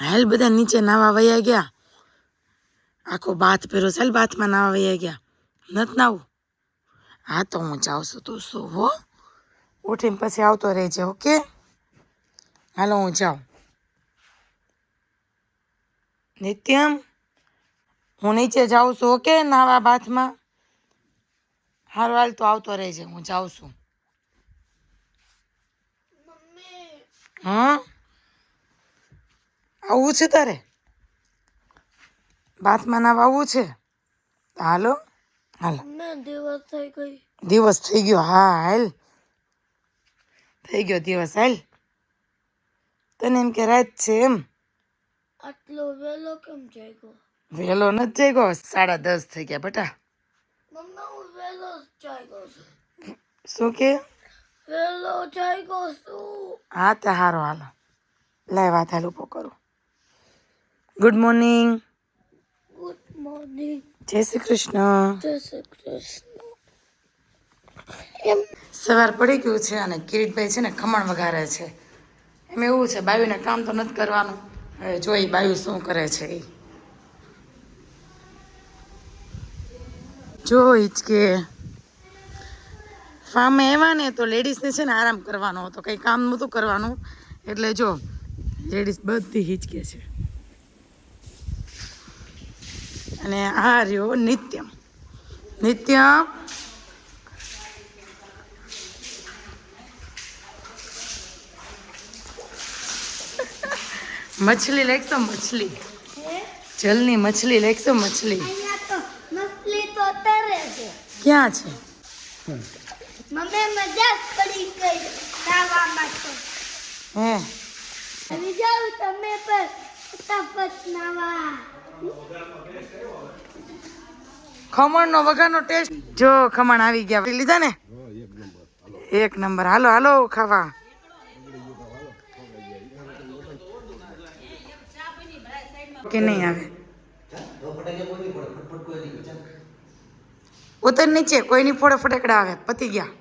હાલ બધા નીચે નાવા વયા ગયા. આખો બાથ પહેરો ચાલ બાથમાં નાવા વયા ગયા. નત નાવું. હા તો હું જાઉં છું તું શું હો? ઉઠીને પછી આવતો રહેજે ઓકે? હાલો હું જાઉં. નિત્યમ હું નીચે જાઉં છું ઓકે? નાવા બાથમાં. હારું હાલ તો આવતો રહેજે હું જાઉં છું. હા? આવવું છે તારે? બાથમાં નાવા આવવું છે? હાલો હાલો. દિવસ થઈ ગઈ. દિવસ થઈ ગયો હા હાલ. થઈ ગયો દિવસ હાલ. તને એમ કે રાત છે એમ? આટલો વહેલો કેમ જાગ્યો? વહેલો નથી જઈ ગયો સાડા દસ થઈ ગયા બેટા. મમ્મી હું વહેલો જ જાગ્યો છું. શું કે? વહેલો જાગ્યો છું. હા તે હારો હાલો. લાય વાત હાલ ઊભો કરું. ગુડ મોર્નિંગ ગુડ મોર્નિંગ જય શ્રી કૃષ્ણ જય શ્રી કૃષ્ણ સવાર પડી ગયું છે અને કિરીટભાઈ છે ને ખમણ વઘારે છે. એમ એવું છે બાયુને કામ તો નથી કરવાનું. હવે જોઈ બાયુ શું કરે છે એ જો હિચકે ફાર્મે એવા ને તો લેડીઝને છે ને આરામ કરવાનો હતો કંઈ કામ નહોતું કરવાનું. એટલે જો લેડીઝ બધી હિચકે છે. અને આ રહ્યો નિત્યમ. નિત્યમ. મછલી લેખશો મછલી. જલની મછલી લેખશો મછલી. ક્યાં છે? મમ્મી પડી ગઈ હે. આવી તમે પણ ફટાફટ નાવા. ખમણનો વઘારનો ટેસ્ટ જો ખમણ આવી ગયા. લીધા ને? એક નંબર. હાલો હાલો, ખાવા. કે નહીં આવે? ઉતર નીચે. કોઈની ફોડે ફટેકડા આવે? પતી ગયા.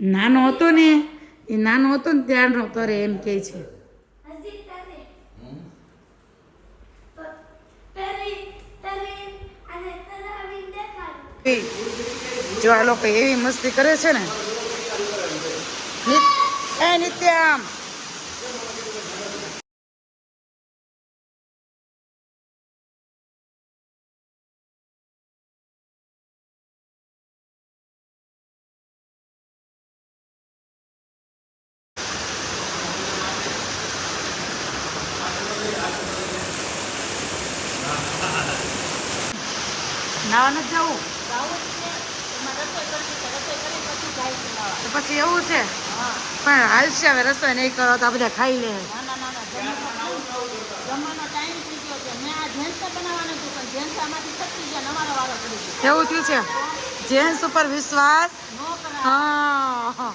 નાનો હતો ને એ નાનો હતો ને ત્યારનો તરે એમ કે છે. જો આ લોકો એવી મસ્તી કરે છે ને. એ નિત્યામ. નાવા નથી જવું. તો પછી એવું છે? પણ હાલ છે હવે રસોઈ નહીં કરો તો આ બધા ખાઈ લે. એવું થયું છે? જેન્ટ્સ ઉપર વિશ્વાસ? હા.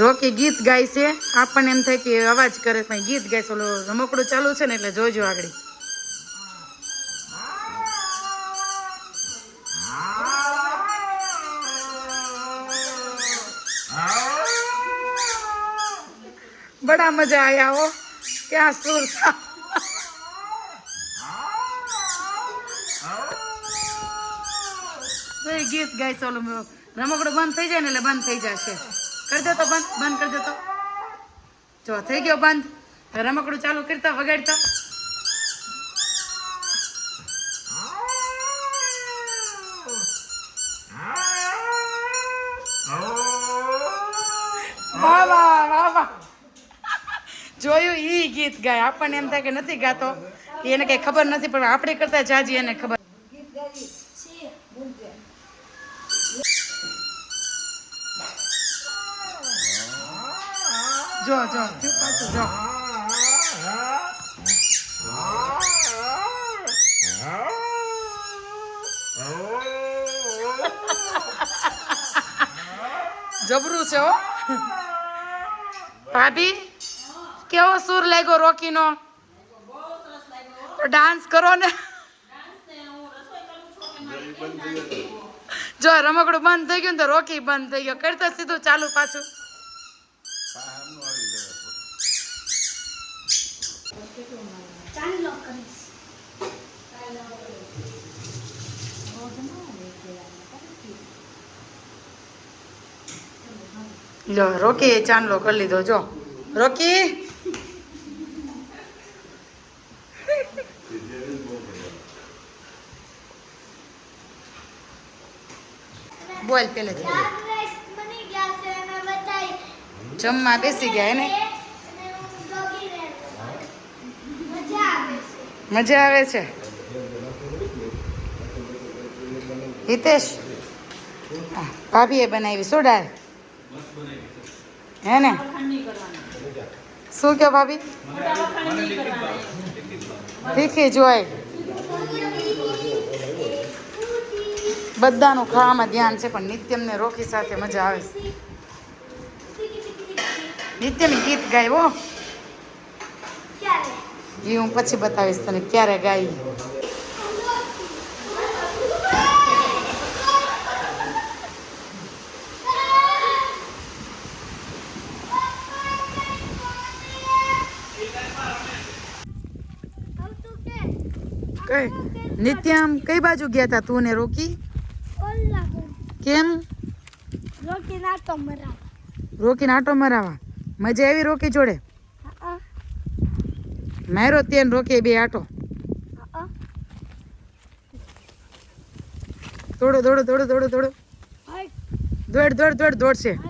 રોકી ગીત ગાય છે. આપણને એમ થાય કે અવાજ કરે, પણ ગીત ગાય છે. રમકડું ચાલુ છે ને, એટલે જોજો આગળ. બડા મજા આયા હો. ક્યાં સુર ગીત ગાય ચાલુ રમકડું બંધ થઈ જાય ને, એટલે બંધ થઈ જશે કરી દે બંધ બંધ કરી દે જો, થઈ ગયો બંધ. રમકડું ચાલુ કરતા, વગાડતા. જોયું ઈ ગીત ગાય. આપણને એમ થાય કે નથી ગાતો. એને કઈ ખબર નથી, પણ આપણે કરતા જાજી એને ખબર. જો જો જો જબરું છે હો. ભાભી, કેવો સુર લાગ્યો રોકીનો? ડાન્સ કરો ને. જો, રમકડું બંધ થઈ ગયું ને તો રોકી બંધ થઈ ગયો. કરતા સીધું ચાલુ પાછું. લો, રોકી એ ચાંદલો કરી લીધો, જો. રોકી. બોલ પેલે જમવા બેસી ગયા એને. મજા આવે છે. હિતેશ ભાભીએ બનાવી દાળ હે ને? શું કે ભાભી? તીખી જોઈ બધાનું ખાવામાં ધ્યાન છે પણ નિત્યમને રોકી સાથે મજા આવે છે. નિત્યમ ગીત ગાયો એ હું પછી બતાવીશ તને ક્યારે ગાઈ આવતું કે કઈ નિત્યમ કઈ બાજુ ગયા હતા તું ને રોકી? કેમ? રોકી નાટો મરાવા. રોકીને નાટો મરાવા. મજા આવી રોકી જોડે? મારો તેન રોકી બે આટો. દોડો દોડો દોડો દોડો દોડો. દોડ દોડ દોડ દોડશે.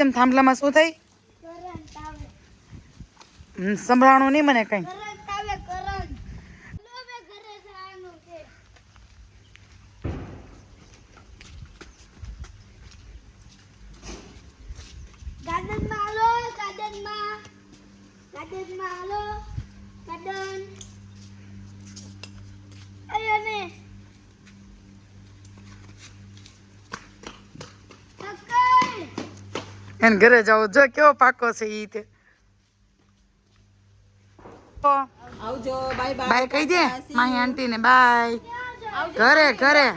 તેમ થાંભલામાં શું થઈ? સંભળાણું નહીં મને કઈ. એને ઘરે જાવ જો કેવો પાકો છે ઈ તે. આવજો બાય બાય. બાય કહી દે. માહી આંટી ને બાય. ઘરે ઘરે.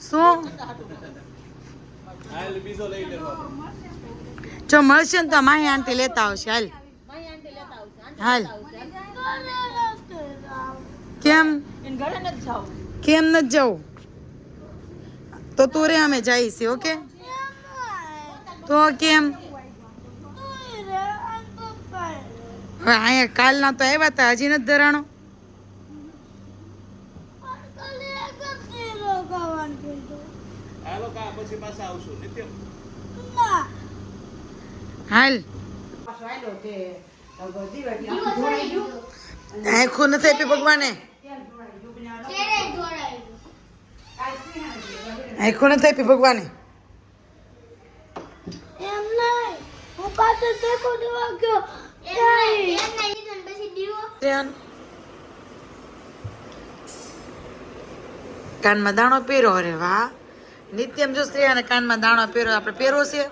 શું? જો મળશે ને તો માહી આંટી લેતા આવશે. હાલ. હાલ. કેમ? કેમ નથી જવું? તો તું રે અમે છીએ ઓકે? તો કેમ? હવે અહીંયા કાલના તો આવ્યા હતા હજી નથી ધરાણો? હાલ. આખું નથી આપી ભગવાને. આખું નથી આપી ભગવાને. કાનમાં દાણો પહેરો અરે વાહ. નિત્યમ જો સ્ત્રીને કાનમાં દાણો પહેરો આપણે પહેરો છે.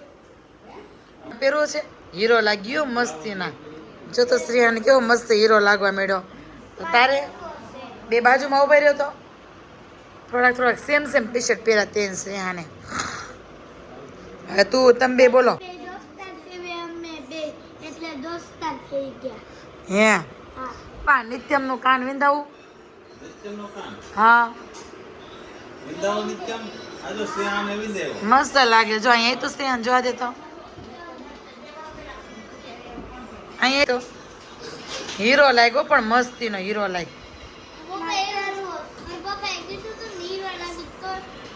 પહેરો છે. હીરો લાગ્યો મસ્તીના. જો તો સ્ત્રીને કેવો મસ્ત હીરો લાગવા મળ્યો તો તારે બે બાજુમાં ઊભા રહ્યો તો? થોડાક થોડાક સેમ સેમ ટી શર્ટ પહેર્યા તેન આને. હવે તું તમે બે બોલો. બે દોસ્તાર છે બે અમે બે. એટલે દોસ્તાર થઈ ગયા. હે? પા નિત્યમ નિત્યમનું કાન? વિંધાવું હા મસ્ત લાગે. જો અહીંયા તો સ્નેહન જોવા દે તો અહીંયા તો હીરો લાગ્યો પણ મસ્તીનો હીરો લાગ્યો પપ્પાએ કીધું તું નીરો લાગી તો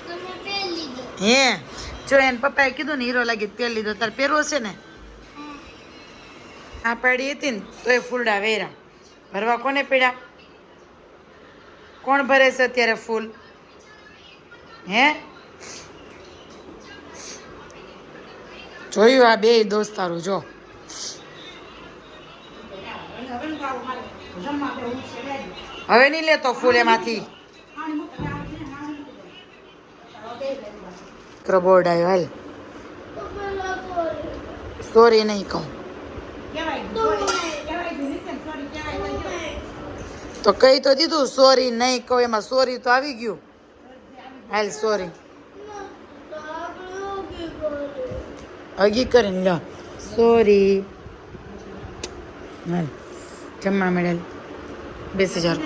તમે પહેરી લીધો હે, જો એને પપ્પાએ કીધું ને હીરો લાગી તેલ લીધો, તાર પહેરવો છે ને? આ પાડી હતી ને તો એ ફૂલડા વેરા ભરવા કોને પીડ્યા કોણ ભરે છે અત્યારે ફૂલ? હે? જોયું આ બે દોસ્તારું, જો. હવે નહીં લેતો ફૂલ એમાંથી. દીકરો બોર્ડ આવ્યો હાલ. સોરી નહીં કહું. તો કહી તો દીધું સોરી નહીં કહું. એમાં સોરી તો આવી ગયું. હાલ સોરી હગી કરીને લો સોરી હાલ જમવા મળેલ. બેસી જાવ